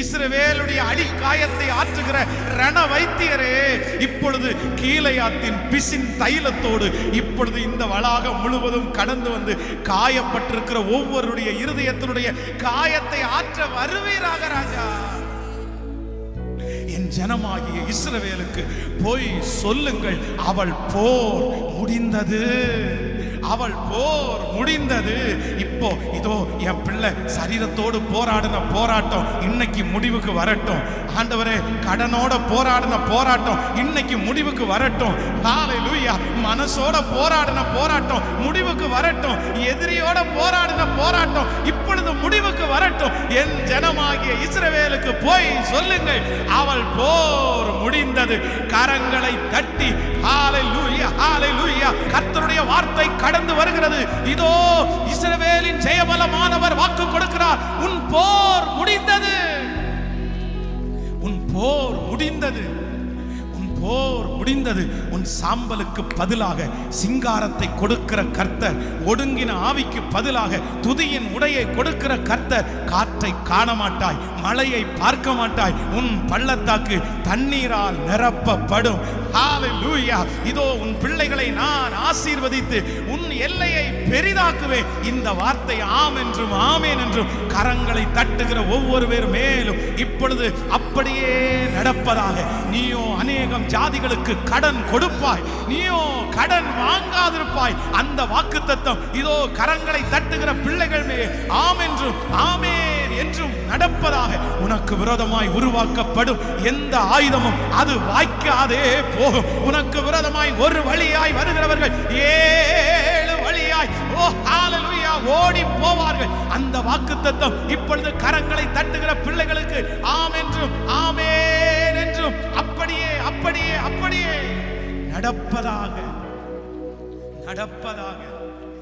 இஸ்ரவேலுடைய அடிக்காயத்தை ஆற்றுகிற ரண வைத்தியரே இப்பொழுது கீழையாத்தின் பிசின் தைலத்தோடு இப்பொழுது இந்த வளாகம் முழுவதும் கடந்து வந்து காயப்பட்டிருக்கிற ஒவ்வொருடைய இருதயத்தினுடைய காயத்தை ஆற்ற வருவீராக ராஜா. என் ஜனமாகிய இஸ்ரவேலுக்கு போய் சொல்லுங்கள் அவள் போர் முடிந்தது. அவள் போர் முடிந்தது. இப்போ இதோ என் பிள்ளை சரீரத்தோடு போராடின போராட்டம் இன்னைக்கு முடிவுக்கு வரட்டும். ஆண்டவரே கடனோட போராடின போராட்டம் இன்னைக்கு முடிவுக்கு வரட்டும். ஹalleluya மனசோட போராடின போராட்டம் முடிவுக்கு வரட்டும். எதிரியோட போராடின போராட்டம் இப்பொழுது முடிவுக்கு வரட்டும். என் ஜனமாகிய இஸ்ரவேலுக்கு போய் சொல்லுங்கள். அவள் போர் முடிந்தது. கரங்களை தட்டி. ஹalleluya ஹalleluya கர்த்தருடைய வார்த்தை கடந்து வருகிறது. இதோ இஸ்ரவேலின் ஜெயபலமானவர் வாக்கு கொடுக்கிறார். உன் போர் முடிந்தது. உன் போர் முடிந்தது. உன் போர் முடிந்தது. உன் சாம்பலுக்கு பதிலாக சிங்காரத்தை கொடுக்கிற கர்த்தர் ஒடுங்கின ஆவிக்கு பதிலாக துதியின் உடையை கொடுக்கிற கர்த்தர் காற்றை காண மாட்டாய் மழையை பார்க்க மாட்டாய் உன் பள்ளத்தாக்கு தண்ணீரால் நிரப்பப்படும். இதோ உன் பிள்ளைகளை நான் ஆசீர்வதித்து உன் எல்லையை பெரிதாக்குவேன். இந்த வார்த்தை ஆம் என்றும் ஆமேன் என்றும் கரங்களை தட்டுகிற ஒவ்வொரு பேர் மேலும் இப்பொழுது அப்படியே நடப்பதாக நீயோ அநேகம் ஜாதிகளுக்கு கடன் கொடுப்பாய். நீயோ கடன் வாங்காதிருப்பாய். அந்த வாக்குத்தத்தம் இதோ கரங்களை தட்டுகிற பிள்ளைகள் மேல். ஆம் என்றும் ஆமேன் என்றும் நடப்பதாக உனக்கு விரோதமாய் உருவாக்கப்படும். எந்த ஆயுதமும் அது வாய்க்காதே போகும். உனக்கு விரோதமாய் ஒரு வழியாய் வருகிறவர்கள் ஏழு வழியாய் ஓ ஹalleluya ஓடி போவார்கள். அந்த வாக்குத்தத்தம் இப்பொழுது கரங்களை தட்டுகிற பிள்ளைகளுக்கு ஆம் என்றும் நடப்பதாக நடப்பதாக.